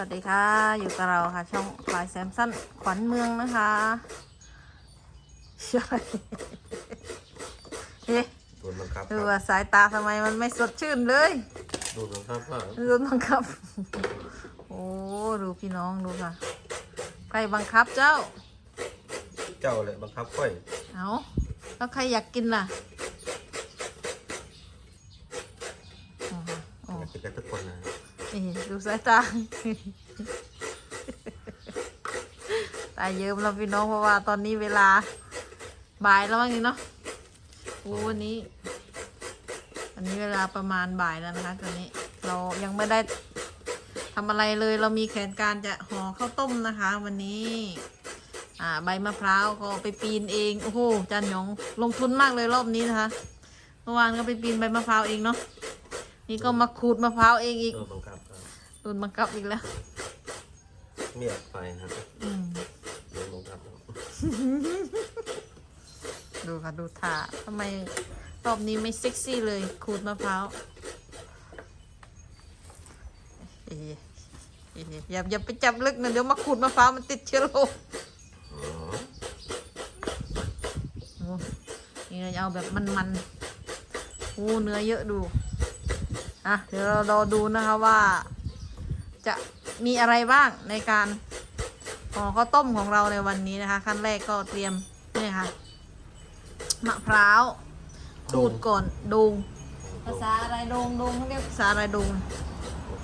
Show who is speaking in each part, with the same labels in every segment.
Speaker 1: วัสดีค่ะ อยู่กับเราค่ะ ช่องพลายแซมสันขวัญเมืองนะคะใช่เฮ้ย
Speaker 2: โดนบังคับค
Speaker 1: ดู
Speaker 2: รับ
Speaker 1: ว่าสายตาทำไมมันไม่สดชื่นเลย
Speaker 2: โดนบังคับว่า
Speaker 1: โดนบังคับ โอ้ดูพี่น้องดูค่ะ ใครบังคับเจ้า
Speaker 2: เจ้าเลยบังคับค่อย
Speaker 1: เอาแล้วใครอยากกินล่ะโอ้โหโอ้
Speaker 2: อยากกินกันทุกคน นี่
Speaker 1: ดูสายตา ตาเยิ้มแล้วพี่น้องเพราะว่าตอนนี้เวลาบ่ายแล้วมั้งนี่เนาะโอ้วันนี้วันนี้เวลาประมาณบ่ายแล้วนะคะตอนนี้ เรายังไม่ได้ทำอะไรเลย เรามีแผนการจะห่อข้าวต้มนะคะ วันนี้ อ่า ใบมะพร้าวก็ไปปีนเอง โอ้โหจันหยองลงทุนมากเลยรอบนี้นะคะ เมื่อวานก็ไปปีนใบมะพร้าวเองเนาะ นี่ก็มาขูดมะพร้าวเองอีก
Speaker 2: โดนบังคับ
Speaker 1: โดนบังคับอีกแล้ว
Speaker 2: ไม่อยากไปครับ
Speaker 1: อืม
Speaker 2: โดนบังคับครับ
Speaker 1: ดูค่ะ ดูท่าทำไมรอบนี้ไม่เซ็กซี่เลย ขูดมะพร้าวเอ๊ะเอ๊ะอย่าอย่าไปจับลึกนะเดี๋ยวมาขูดมะพร้าวมันติดเชื้อโรค
Speaker 2: อ๋อ
Speaker 1: โอ้นี่เราจะเอาแบบมันๆโอ้เนื้อเยอะดู อะ เดี๋ยวเรารอดูนะคะว่า จะมีอะไรบ้างในการห่อข้าวต้มของเราในวันนี้นะคะ ขั้นแรกก็เตรียมนี่ค่ะมะพร้าวขูดก่อนดูงภาษาอะไรโดงโดงเขาเรียกภาษาอะไรโดง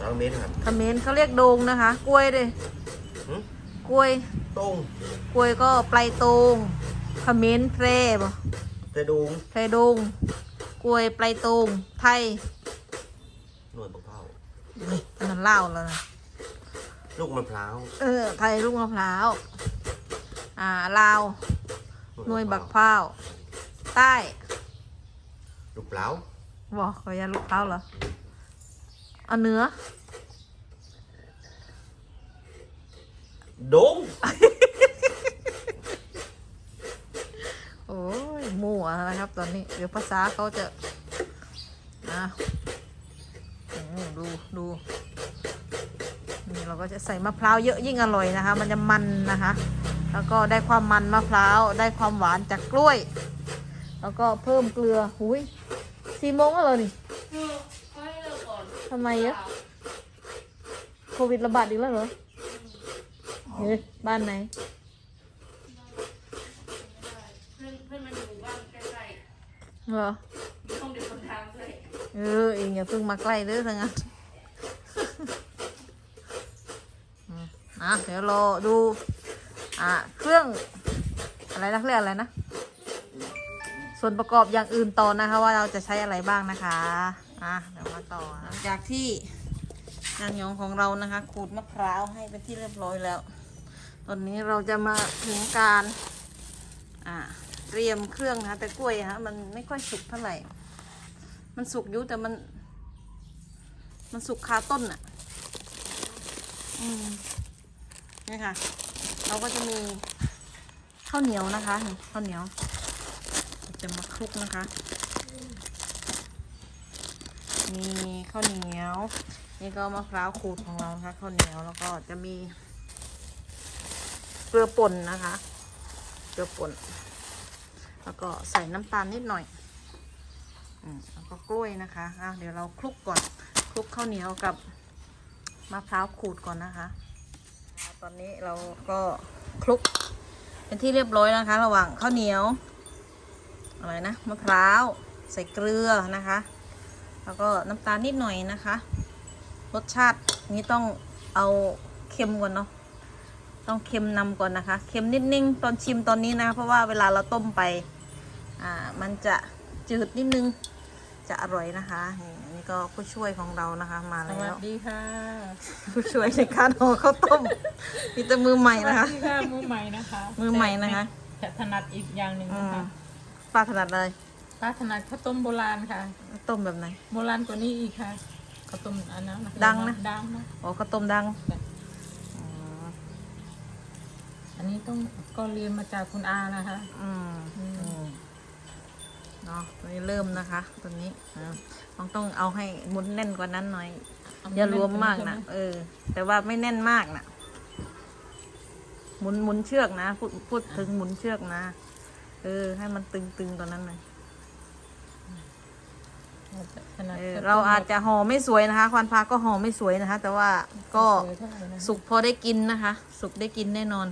Speaker 2: สองเมตรครับ
Speaker 1: เขมรเขาเรียกโดงนะคะ กล้วยดิ
Speaker 2: หึ
Speaker 1: กล้วย
Speaker 2: ตรง
Speaker 1: กล้วยก็ปลายตงเขมรเพรบ่
Speaker 2: แต่ดูง
Speaker 1: เพรดงกล้วยปลายตงไทย
Speaker 2: หน่วยบังคับ
Speaker 1: นี่มัน เล่าแล้วนะ
Speaker 2: ลูกมะพร้าว
Speaker 1: เออไทยลูกมะพร้าวอ่าลาวหน่วยบักพร้าวใต้
Speaker 2: ลูกเปล่า
Speaker 1: บอกขอยาลูกพร้าวเหรอเอาเนื้อ
Speaker 2: โดง
Speaker 1: โอ้ยมั่วนะครับ ตอนนี้ เดี๋ยวภาษาเขาจะอะโอ้ดูดู นี่เราก็จะใส่มะพร้าวเยอะยิ่งอร่อยนะคะ มันจะมันนะคะ แล้วก็ได้ความมันมะพร้าวได้ความหวานจากกล้วย แล้วก็เพิ่มเกลือหุยสี่โมงแล้วเหรอนี่ทำไมเยอะโควิดระบาดอีกแล้วเหรอเฮ้ยบ้านไหน
Speaker 3: เพื่อนเพื่อนมันอยู่บ้านใกล้
Speaker 1: เหรอ
Speaker 3: ๆต้องเดินบนทางเลย
Speaker 1: เออเองอย่าเพิ่งมาใกล้เด้อทั้งนั้น อะเดี๋ยวรอดูอะเครื่องอะไรนะเรียกอะไรนะ ส่วนประกอบอย่างอื่นต่อนะคะ ว่าเราจะใช้อะไรบ้างนะคะอะเดี๋ยวมาต่อหลังจากที่นางหยองของเรานะคะขูดมะพร้าวให้เป็นที่เรียบร้อยแล้ว ตอนนี้เราจะมาถึงการอ่าเตรียมเครื่องนะคะแต่กล้วยฮะมันไม่ค่อยสุกเท่าไหร่ มันสุกอยู่แต่มัน มันสุกคาต้นอะ อืม นี่ค่ะ เราก็จะมีข้าวเหนียวนะคะข้าวเหนียว จะมาคลุกนะคะ มีข้าวเหนียว นี่ก็มะพร้าวขูดของเรานะคะข้าวเหนียวแล้วก็จะมีเกลือป่นนะคะเกลือป่นแล้วก็ใส่น้ำตาลนิดหน่อยอแล้วก็กล้วยนะคะอะเดี๋ยวเราคลุกก่อนคลุกข้าวเหนียวกับมะพร้าวขูดก่อนนะคะ ตอนนี้เราก็คลุก เป็นที่เรียบร้อยนะคะ ระหว่างข้าวเหนียวอะไรนะมะพร้าว ใส่เกลือนะคะ แล้วก็น้ำตาลนิดหน่อยนะคะ รสชาตินี้ต้องเอาเค็มก่อนเนาะต้องเค็มนำก่อนนะคะ เค็มนิดนึงตอนชิมตอนนี้นะ เพราะว่าเวลาเราต้มไป อ่า มันจะจืดนิดนึง จะอร่อยนะคะนี่อันนี้ก็ผู้ช่วยของเรานะคะมา
Speaker 3: ส
Speaker 1: แล้
Speaker 3: วั
Speaker 1: ว
Speaker 3: สดีค่ะ
Speaker 1: ผู้ช่วยในการห่อข้าวต้มมีแต่มือใหม่
Speaker 3: สวั
Speaker 1: นะ
Speaker 3: ส
Speaker 1: คะ
Speaker 3: ดีค่ะมือใหม่นะคะ
Speaker 1: มือใหม่นะคะ
Speaker 3: แต่ถนัดอีกอย่างหนึ่ง
Speaker 1: อื
Speaker 3: นะ
Speaker 1: ม
Speaker 3: คะ
Speaker 1: ป้าถนัดเลย
Speaker 3: ป้าถนัดข้าวต้มโบราณค่ะ
Speaker 1: ต้มแบบไหน
Speaker 3: โบราณกว่านี้อีกค่ะข้าวต้มอันนั้นนะ
Speaker 1: ดังนะ
Speaker 3: ดังนะ
Speaker 1: อ๋อข้าวต้มดังอืม
Speaker 3: อันนี้ต้องก็เรียนมาจากคุณอานะคะ
Speaker 1: อืม
Speaker 3: อืม
Speaker 1: อืม เนาะตัวนี้เริ่มนะคะตัวนี้อ่าต้องต้องเอาให้หมุนแน่นกว่านั้นหน่อยอย่ารวมมากนะเออ แต่ว่าไม่แน่นมากนะหมุนหมุนเชือกนะพูดพูดถึงหมุนเชือกนะ เออ ให้มันตึงๆตอนนั้นเลย
Speaker 3: ขนาด
Speaker 1: เออเราอาจจะห่อไม่สวยนะคะควันพาก็ห่อไม่สวยนะคะ แต่ว่าก็
Speaker 3: สวยเท่าไหร่นะ
Speaker 1: สุกพอได้กินนะคะ สุกได้กินแน่นอน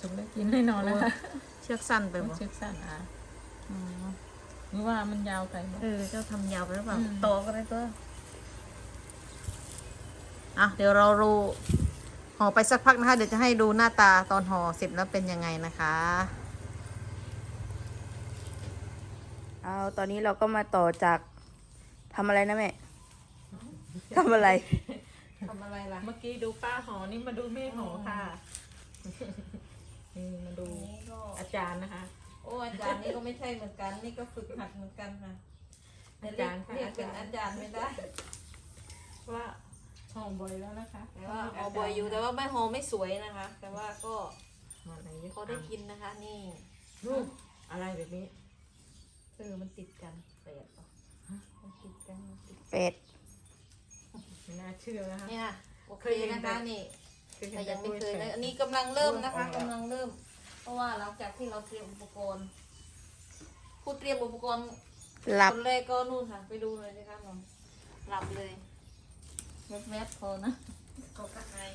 Speaker 3: สุกได้กินแน่นอนแล้วค่ะ
Speaker 1: เชือกสั้นไป
Speaker 3: เป็น
Speaker 1: บ่
Speaker 3: เชือกสั้นอะ
Speaker 1: อืม
Speaker 3: หรือว่ามันยาวไปไหม
Speaker 1: เออเจ้าทำยาวไปหรือเปล่า
Speaker 3: อืม
Speaker 1: ต่อก็ได้ก็อะเดี๋ยวเราดูห่อไปสักพักนะคะ เดี๋ยวจะให้ดูหน้าตาตอนห่อเสร็จแล้วเป็นยังไงนะคะ
Speaker 4: เอาตอนนี้เราก็มาต่อจากทำอะไรนะแม่ ทำอะไร
Speaker 1: ทำอะไรล่ะ
Speaker 3: เมื่อกี้ดูป้าหอนี่มาดูแม่หอค่ะนี่มาดู
Speaker 1: นี่ก็
Speaker 3: อาจารย์นะคะ
Speaker 1: โอ้อาจารย์นี่ก็ไม่ใช่เหมือนกัน นี่ก็ฝึกหัดเหมือนกันค่ะ
Speaker 3: อาจารย์ค่ะ
Speaker 1: เรียกเป็นอาจารย์ไม่ได้
Speaker 3: ว่าหอบ่อยแล้วนะคะ
Speaker 1: แต่ว่าห่อบอยอยู่แต่ว่าไม่ห่อไม่สวยนะคะ แต่ว่าก็
Speaker 3: มาอะไรเยอะ
Speaker 1: พอได้กินนะคะ นี่
Speaker 3: รูปอะไรแบบนี้
Speaker 1: เออมันติดกันแปดป่ะมันติดกันมันติด
Speaker 4: เป็ด
Speaker 3: ไม่น่าเชื่อนะคะ
Speaker 1: นี่ค่ะโอเค
Speaker 3: เคยเห็น
Speaker 1: นะคะ
Speaker 3: แต่
Speaker 1: นี่
Speaker 3: เคยเห็
Speaker 1: แต่
Speaker 3: น
Speaker 1: ยังไม่เคย
Speaker 3: แต่
Speaker 1: นะ
Speaker 3: รูป
Speaker 1: อันนี้กำลังเริ่มนะคะกำลังเริ่ม เพราะว่าหลังจากที่เราเตรียมอุปกรณ์ผู้เตรียมอุปกรณ์
Speaker 4: หลับ
Speaker 1: คนแรกก็นู่นค่ะ ไปดูเลยนะคะผมหลับเลยแวบๆพอนะเขาก็หาย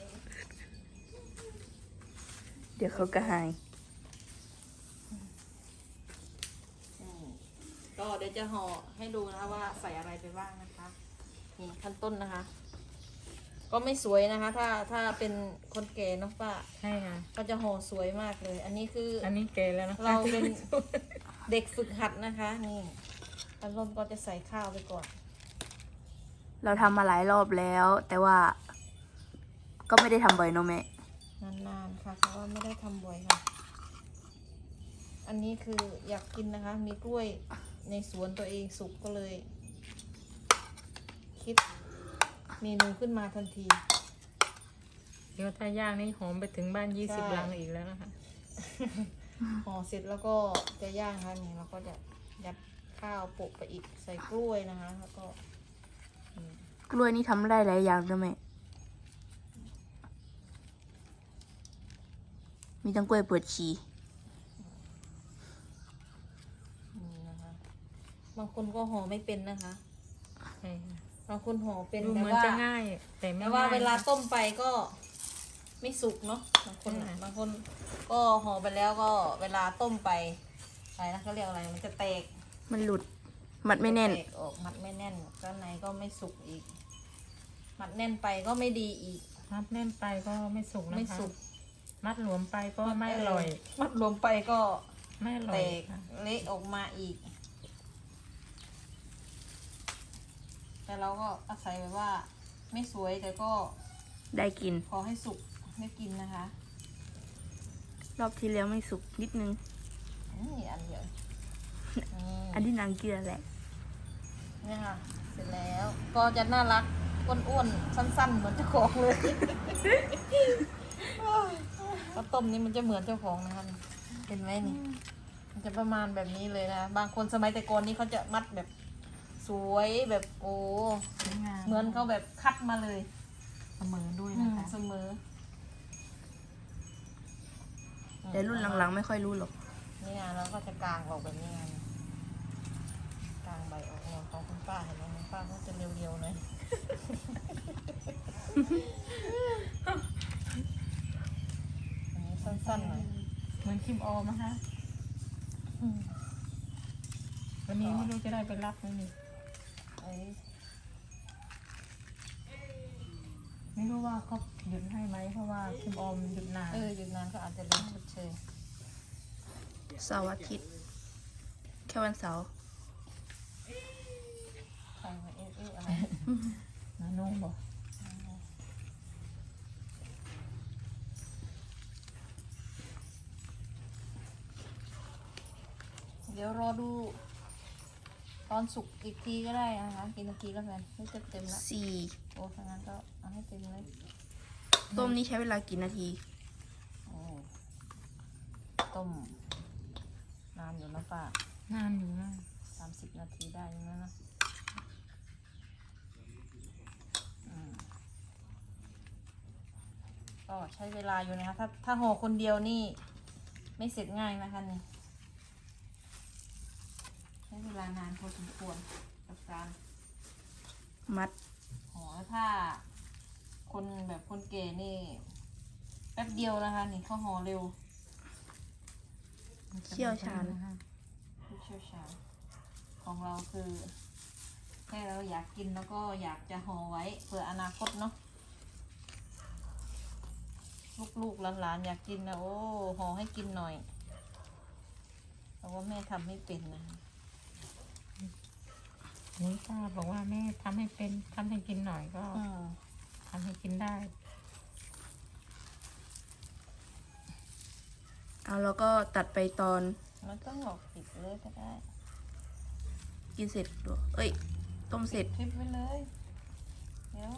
Speaker 4: เดี๋ยวเขาก็หาย
Speaker 1: ก็เดี๋ยวจะห่อให้ดูนะคะว่าใส่อะไรไปบ้างนะคะ นี่ขั้นต้นนะคะ ก็ไม่สวยนะคะ ถ้าถ้าเป็นคนแก่เน้องป้า
Speaker 3: ใช่ค่ะ
Speaker 1: ก็จะห่อสวยมากเลย อันนี้คือ
Speaker 3: อันนี้เกแล้วนะคะ
Speaker 1: เราเป็นเด็กฝึกหัดนะคะ นี่ตอนต้นก็จะใส่ข้าวไปก่อน
Speaker 4: เราทำมาหลายรอบแล้ว แต่ว่า ก็ไม่ได้ทำบ่อยเนอะแม่
Speaker 1: นานๆค่ะเพราะว่าไม่ได้ทำบ่อยค่ะ อันนี้คืออยากกินนะคะ มีกล้วยในสวนตัวเองสุกก็เลย คิด เมนูขึ้นมาทันที
Speaker 3: เดี๋ยวถ้าย่างนี่หอมไปถึงบ้านยี่สิบ
Speaker 1: ใช่
Speaker 3: ลังอีกแล้วนะคะ
Speaker 1: ห่อเสร็จแล้วก็จะย่างค่ะนี่เราก็จะยัดข้าวโปะไปอีกใส่กล้วยนะคะ แล้วก็อืม
Speaker 4: กล้วยนี่ทำได้หลายอย่างนะแม่มีทั้งกล้วยเปิดชี
Speaker 1: นี่นะคะบางคนก็ห่อไม่เป็นนะคะ
Speaker 3: ใช่ค่ะ
Speaker 1: บางคนห่อเป็น
Speaker 3: ดู
Speaker 1: แต่
Speaker 3: เหมือน
Speaker 1: ว่า
Speaker 3: จะง่าย แต่ไม่
Speaker 1: แต่ว่า
Speaker 3: ง่ย
Speaker 1: เวลาต้มไปก็ไม่สุกเนาะบางคน
Speaker 3: ใช่
Speaker 1: น่ะบางคนก็ห่อไปแล้วก็เวลาต้มไปอะไรนะเขาเรียกอะไรมันจะแตก
Speaker 4: มันหลุด มัดไม่แน่น
Speaker 1: แตกออกมัดไม่แน่นด้านในก็ไม่สุกอีก มัดแน่นไปก็ไม่ดีอีก
Speaker 3: มัดแน่นไปก็ไม่สุกนะคะ
Speaker 1: ไม่สุก
Speaker 3: มัดหลวมไปก็ไม่อร่อย
Speaker 1: เมัดรวมไปก็
Speaker 3: ไม่อร่
Speaker 1: แต
Speaker 3: อย
Speaker 1: ก
Speaker 3: ค่ะ
Speaker 1: เละออกมาอีก แต่เราก็อาศัยแบบว่า ไม่สวยแต่ก็
Speaker 4: ได้กิน
Speaker 1: พอให้สุกได้กินนะคะ
Speaker 4: รอบที่แล้วไม่สุกนิดนึง
Speaker 1: นี่อันเดียวนี่
Speaker 4: อันที่นางกินแหละ
Speaker 1: เนี่ยค่ะ เสร็จแล้ว ก็จะน่ารักอ้วนๆสั้น ๆ เหมือนเจ้าของเลยข้าวต้มนี้มันจะเหมือนเจ้าของนะคะนี่เห็นไหมนี่ มันจะประมาณแบบนี้เลยนะ บางคนสมัยแต่ก่อนนี่เขาจะมัดแบบ สวยแบบโอ้
Speaker 3: สวยงาม
Speaker 1: เหมือนเขาแบบคัดมาเลย
Speaker 3: เสมอด้วย
Speaker 1: อื
Speaker 3: นะ
Speaker 1: ม
Speaker 3: คะ
Speaker 1: เสมอ
Speaker 4: แต่รุ่นหลังๆไม่ค่อยรู้หรอก
Speaker 1: ๆนี่ไงเราก็จะกางออกแบบนี้ไงกางใบออกเนี่ยของคุณป้าเห็นไหมคุณป้าเขาจะเรียวๆหน่อยอันนี้สั้นๆหน่อย
Speaker 3: เหมือนคิมออมนะคะ
Speaker 1: อืม
Speaker 3: วันนี้ไม่รู้จะได้ไปรับไหมนี่
Speaker 1: ไอ้
Speaker 3: ไม่รู้ว่าเขาหยุดให้ไหมเพราะว่าคิมออมหยุดนาน
Speaker 1: เออหยุดนานก็อาจจะเลี้ยงชดเชย
Speaker 4: เสาร์อาทิตย์แค่วันเสาร์
Speaker 1: ใครมาเอ๊ะเอ๊ะอะไร
Speaker 3: นะนุ่งบอก
Speaker 1: เดี๋ยวรอดู ตอนสุกอีกทีก็ได้นะคะกินนาทีแล้วกันไม่จะเต็มละ
Speaker 4: สี่
Speaker 1: โอ้ถ้างั้นก็เอาให้เต็มเลย
Speaker 4: ต้มนี่ใช้เวลากี่นาที
Speaker 1: โอ้ต้มนานอยู่นะป้านา
Speaker 3: นอยู่นะ
Speaker 1: สามสิบนาทีได้อยังนะนะอืมก็ใช้เวลาอยู่นะคะถ้าถ้าห่อคนเดียวนี่ ไม่เสร็จง่ายนะคะนี่ใช้เว ลานานพอสมควรกับการ
Speaker 4: มัด
Speaker 1: ห่อแล้วถ้า คนแบบคนเก๋นี่ แป๊บเดียวนะคะ นี่เขาห่อเร็ว
Speaker 4: เชี่ยวชาญ
Speaker 1: ผู้เชี่ยวชาญของเราคือแค่เราอยากกินแล้วก็อยากจะห่อไว้เผื่ออนาคตเนาะลูกๆหลานๆอยากกินนะโอ้ห่อให้กินหน่อยเพราะว่าแม่ทำไม่เป็นนะ
Speaker 3: นี่ป้าบอกว่าแม่ทำให้เป็นทำให้กินหน่อยก็
Speaker 1: อืม
Speaker 3: ทำให้กินได้
Speaker 4: เอาแล้วก็ตัดไปตอน
Speaker 1: มันต้องหลอกปิดเลยก็ได้
Speaker 4: กินเสร็จด้วยเอ้ย ต้มเสร็จ
Speaker 1: คลิปไว้เลยเดี๋ยว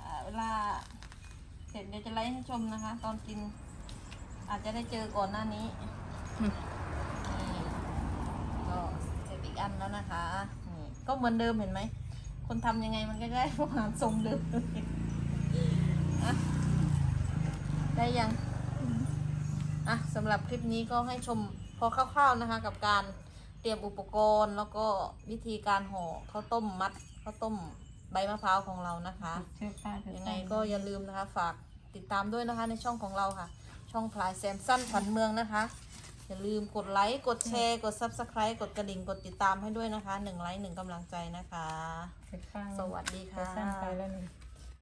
Speaker 1: อ่าเวลา เสร็จเดี๋ยวจะไลฟ์ให้ชมนะคะ ตอนกิน อาจจะได้เจอก่อนหน้านี้
Speaker 4: อืม
Speaker 1: นี่ก็เสร็จ อีกอันแล้วนะคะ นี่ก็เหมือนเดิมเห็นไหม คนทำยังไงมันก็ได้ประมาณทรงเดิมอะได้ยังอะสำหรับคลิปนี้ก็ให้ชมพอคร่าวๆนะคะ กับการเตรียมอุปกรณ์แล้วก็วิธีการห่อข้าวต้มมัดข้าวต้มใบมะพร้าวของเรานะคะ
Speaker 3: เชื่อป้าจะ
Speaker 1: ยังไงก็อย่าลืมนะคะ ฝากติดตามด้วยนะคะในช่องของเราค่ะ ช่องพลายแซมสั้นผันเมืองนะคะ อย่าลืมกดไลค์กดแชร์ กด subscribe กดกระดิ่งกดติดตามให้ด้วยนะคะหนึ่งไลค์หนึ่งกำลังใจนะคะ
Speaker 3: เสร็จป้า
Speaker 1: สวัสดี
Speaker 3: จะ
Speaker 1: ค่ะ
Speaker 3: สั้นไปแล้วนี่